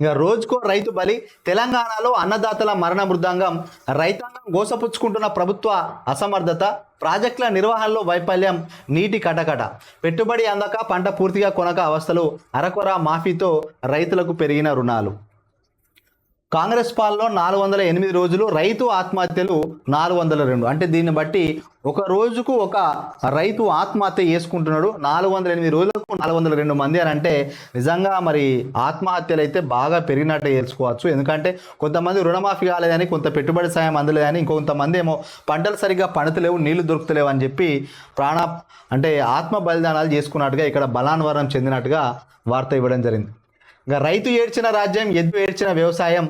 ఇక రోజుకో రైతు బలి తెలంగాణలో అన్నదాతల మరణ మృదంగం. రైతాంగం గోసపుచ్చుకుంటున్న ప్రభుత్వ అసమర్థత ప్రాజెక్టుల నిర్వహణలో వైఫల్యం నీటి కటకట. పెట్టుబడి అందక పంట పూర్తిగా కొనక అవస్థలు అరకొర మాఫీతో రైతులకు పెరిగిన రుణాలు. కాంగ్రెస్ పాలనలో నాలుగు వందల ఎనిమిది రోజులు రైతు ఆత్మహత్యలు నాలుగు వందల రెండు. అంటే దీన్ని బట్టి ఒక రోజుకు ఒక రైతు ఆత్మహత్య చేసుకుంటున్నాడు. నాలుగు వందల ఎనిమిది రోజులకు నాలుగు వందల రెండు మంది అని అంటే నిజంగా మరి ఆత్మహత్యలు అయితే బాగా పెరిగినట్టే తెలుసుకోవచ్చు. ఎందుకంటే కొంతమంది రుణమాఫీ కాలేదని కొంత పెట్టుబడి సాయం అందలేదని ఇంకొంతమంది ఏమో పంటలు సరిగ్గా పండుతలేవు నీళ్ళు దొరుకుతలేవు అని చెప్పి ప్రాణ అంటే ఆత్మ బలిదానాలు చేసుకున్నట్టుగా ఇక్కడ బలాన్వరం చెందినట్టుగా వార్త ఇవ్వడం జరిగింది. ఇంకా రైతు ఏడ్చిన రాజ్యం ఎద్దు ఏడ్చిన వ్యవసాయం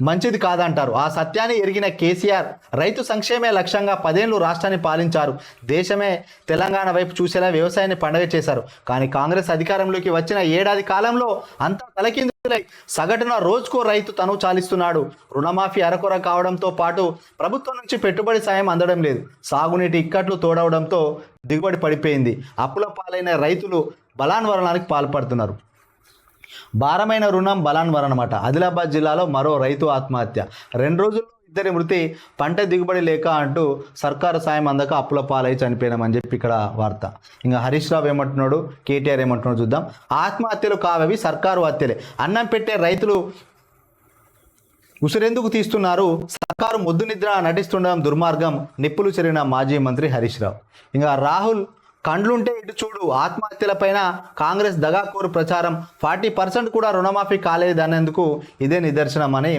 మంచిది కాదంటారు. ఆ సత్యాన్ని ఎరిగిన కేసీఆర్ రైతు సంక్షేమే లక్ష్యంగా పదేళ్ళు రాష్ట్రాన్ని పాలించారు. దేశమే తెలంగాణ వైపు చూసేలా వ్యవసాయాన్ని పండగ చేశారు. కానీ కాంగ్రెస్ అధికారంలోకి వచ్చిన ఏడాది కాలంలో అంతా తలకిందులై సగటున రోజుకో రైతు తను చాలిస్తున్నాడు. రుణమాఫీ అరకొర కావడంతో పాటు ప్రభుత్వం నుంచి పెట్టుబడి సాయం అందడం లేదు. సాగునీటి ఇక్కట్లు తోడవడంతో దిగుబడి పడిపోయింది. అప్పుల పాలైన రైతులు బలాన్వరణానికి పాల్పడుతున్నారు. భారమైన రుణం బలాన్వరం అనమాట ఆదిలాబాద్ జిల్లాలో మరో రైతు ఆత్మహత్య. రెండు రోజుల్లో ఇద్దరి మృతి పంట దిగుబడి లేక అంటూ సర్కారు సాయం అందక అప్పుల పాలై చనిపోయినామని చెప్పి ఇక్కడ వార్త. ఇంకా హరీష్ రావు ఏమంటున్నాడు? కేటీఆర్ ఏమంటున్నాడు చూద్దాం. ఆత్మహత్యలు కావవి సర్కారు హత్యలే. అన్నం పెట్టే రైతులు ఉసిరెందుకు తీస్తున్నారు? సర్కారు ముద్దు నిద్ర నటిస్తుండడం దుర్మార్గం. నిప్పులు చెరిగిన మాజీ మంత్రి హరీష్ రావు. ఇంకా రాహుల్ కండ్లుంటే ఇటు చూడు. ఆత్మహత్యలపైన కాంగ్రెస్ దగాకోరు ప్రచారం. ఫార్టీ పర్సెంట్ కూడా రుణమాఫీ కాలేదనేందుకు ఇదే నిదర్శనం అని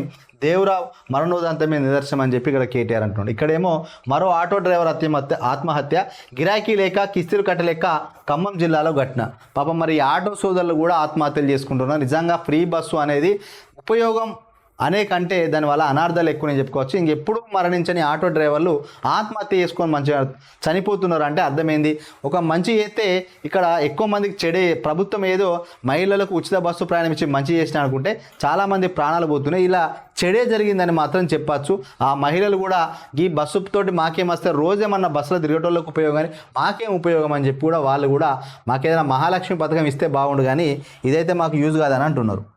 దేవరావు మరణోదంతమే నిదర్శనం అని చెప్పి ఇక్కడ కేటీఆర్ అంటున్నాడు. ఇక్కడేమో మరో ఆటో డ్రైవర్ ఆత్మహత్య ఆత్మహత్య గిరాకీ లేక కిస్తీలు కట్టలేక ఖమ్మం జిల్లాలో ఘటన. పాపం మరి ఈ ఆటో సోదరులు కూడా ఆత్మహత్యలు చేసుకుంటున్నారు. నిజంగా ఫ్రీ బస్సు అనేది ఉపయోగం అనేక అంటే దానివల్ల అనార్థాలు ఎక్కువనే చెప్పుకోవచ్చు. ఇంకెప్పుడు మరణించని ఆటో డ్రైవర్లు ఆత్మహత్య చేసుకొని మంచిగా చనిపోతున్నారు. అంటే అర్థమైంది. ఒక మంచి చేస్తే ఇక్కడ ఎక్కువ మందికి చెడే ప్రభుత్వం ఏదో మహిళలకు ఉచిత బస్సు ప్రయాణం ఇచ్చి మంచి చేసిన అనుకుంటే చాలామంది ప్రాణాలు పోతున్నాయి. ఇలా చెడే జరిగిందని మాత్రం చెప్పచ్చు. ఆ మహిళలు కూడా ఈ బస్సు తోటి మాకేం వస్తే రోజేమన్నా బస్సులో తిరిగేటోళ్ళకి ఉపయోగం కానీ మాకేం ఉపయోగం అని చెప్పి కూడా వాళ్ళు కూడా మాకేదైనా మహాలక్ష్మి పథకం ఇస్తే బాగుండు కానీ ఇదైతే మాకు యూజ్ కాదని అంటున్నారు.